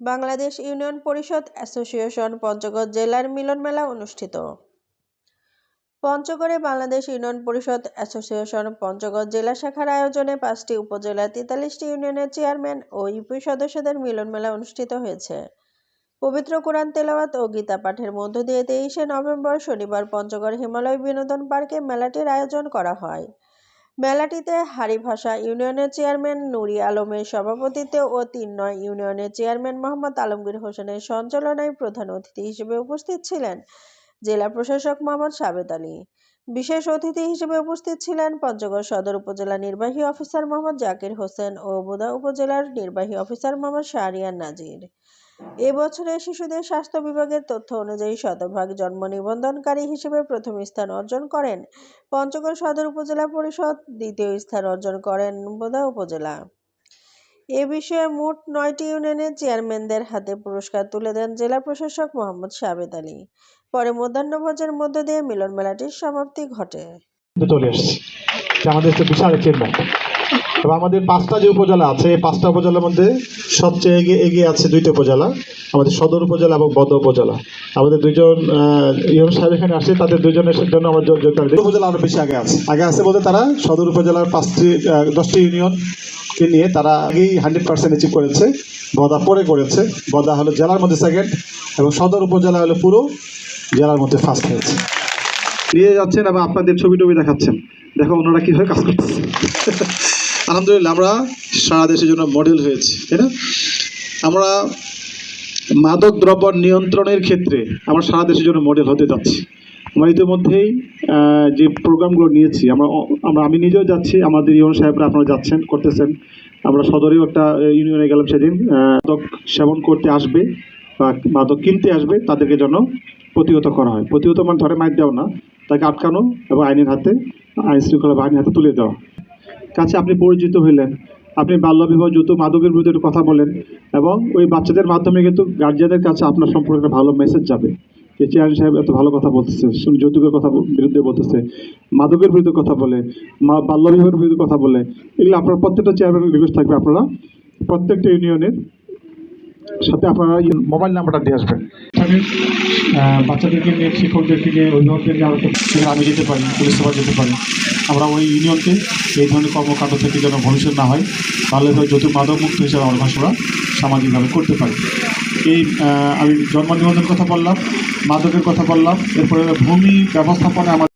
Bangladesh union পরিষদ association Panchagarh জেলার মিলন মেলা অনুষ্ঠিত। পঞ্চগড়ে বাংলাদেশ ইউনিয়ন পরিষদ অ্যাসোসিয়েশন পঞ্চগড় জেলা শাখার আয়োজনে পাঁচটি উপজেলার তেতাল্লিশটি ইউনিয়নের চেয়ারম্যান ও ইউপি সদস্যদের মিলন মেলা অনুষ্ঠিত হয়েছে। পবিত্র কোরআন তেলাওয়াত ও গীতা পাঠের মধ্য দিয়ে তেইশে নভেম্বর শনিবার পঞ্চগড় হিমালয় বিনোদন পার্কে মেলাটির আয়োজন করা হয়। মেলাটিতে হারিভাষা ইউনিয়নের চেয়ারম্যান নুরি আলমের সভাপতিত্বে ও তিন নয় ইউনিয়নের চেয়ারম্যান মোহাম্মদ আলমগীর হোসেনের সঞ্চালনায় প্রধান অতিথি হিসেবে উপস্থিত ছিলেন জেলা প্রশাসক মোহাম্মদ সাবেদ আলী। বিশেষ অতিথি হিসেবে উপস্থিত ছিলেন পঞ্চগড় সদর উপজেলা নির্বাহী অফিসার মোহাম্মদ জাকির হোসেন ও বোদা উপজেলার নির্বাহী অফিসার মোহাম্মদ শাহরিয়ার নাজির। এবছরে শিশুদের স্বাস্থ্য বিভাগের তথ্য অনুযায়ী শতভাগ জন্ম নিবন্ধনকারী হিসেবে প্রথম স্থান অর্জন করেন। পঞ্চগড় সদর উপজেলা পরিষদ দ্বিতীয় স্থান অর্জন করেন বোদা উপজেলা। এ বিষয়ে মোট নয়টি ইউনিয়নের চেয়ারম্যানদের হাতে পুরস্কার তুলে দেন জেলা প্রশাসক মোহাম্মদ সাবেদ আলী। পরে মধ্যাহ্নভোজের মধ্য দিয়ে মিলন মেলাটির সমাপ্তি ঘটে। আমাদের একটা বিশাল অ্যাচিভমেন্ট এবং আমাদের পাঁচটা যে উপজেলা আছে এই পাঁচটা উপজেলার মধ্যে সবচেয়ে এগিয়ে এগিয়ে আছে দুইটা উপজেলা। আমাদের সদর উপজেলা এবং বদ উপজেলা। আমাদের দুজন ইউন সাহেব এখানে আসছে তাদের দুজনের জন্য আমরা যোগ- যোগদান দিই। উপজেলা আরও বেশি আগে আছে। আগে আছে বলতে তারা সদর উপজেলার পাঁচটি দশটি ইউনিয়নকে নিয়ে তারা আগেই হান্ড্রেড পার্সেন্ট অ্যাচিভ করেছে। বদা পরে করেছে। বদা হলো জেলার মধ্যে সেকেন্ড এবং সদর উপজেলা হলো পুরো জেলার মধ্যে ফার্স্ট হয়েছে। নিয়ে যাচ্ছেন এবং আপনাদের ছবি টবি দেখাচ্ছেন। দেখো ওনারা কীভাবে কাজ করতেছে। আলহামদুলিল্লাহ, আমরা সারা দেশের জন্য মডেল হয়েছি, তাই না? আমরা মাদক দ্রব্য নিয়ন্ত্রণের ক্ষেত্রে আমরা সারা দেশের জন্য মডেল হতে যাচ্ছি। আমরা ইতিমধ্যেই যে প্রোগ্রামগুলো নিয়েছি, আমরা আমরা, আমি নিজেও যাচ্ছি, আমাদের ইউন সাহেবরা আপনারা যাচ্ছেন, করতেছেন। আমরা সদরেও একটা ইউনিয়নে গেলাম সেদিন মাদক সেবন করতে আসবে বা মাদক কিনতে আসবে, তাদেরকে যেন প্রতিহত করা হয়। প্রতিহত মানে ধরে মাইর দেওয়া না, তাকে আটকানো এবং আইনের হাতে আইন শৃঙ্খলা বাহিনীর হাতে তুলে দেওয়া। কাছে আপনি পরিচিত হইলেন। আপনি বাল্যবিবাহ, যৌতুক, মাদকের বিরুদ্ধে একটু কথা বলেন এবং ওই বাচ্চাদের মাধ্যমে কিন্তু গার্জিয়ানদের কাছে আপনার সম্পর্কে একটা ভালো মেসেজ যাবে। যে চেয়ারম্যান সাহেব এত ভালো কথা বলতেছে যৌতুকের কথা বিরুদ্ধে বলতেছে, মাদকের বিরুদ্ধে কথা বলে, মা বাল্যবিবাহের বিরুদ্ধে কথা বলে, এগুলো আপনার প্রত্যেকটা চেয়ারম্যান রিকোয়েস্ট থাকবে। আপনারা প্রত্যেকটা ইউনিয়নের সাথে আপনারা মোবাইল নাম্বারটা দিয়ে আসবেন। আমি বাচ্চাদেরকে নিয়ে, শিক্ষকদেরকে নিয়ে অভিভাবকদেরকে আমরা তো- আমি যেতে পারি পুলিশ সভা যেতে পারি আমরা ওই ইউনিয়নকে এই ধরনের কর্মকাণ্ড থেকে যেন ভবিষ্যৎ না হয় ভালোভাবে যত মাদক মুক্ত হিসাবে আমরা ভাষা সামাজিকভাবে করতে পারি। এই আমি জন্ম নিবন্ধনের কথা বললাম, মাদকের কথা বললাম, এরপরে ভূমি ব্যবস্থাপনা আমাদের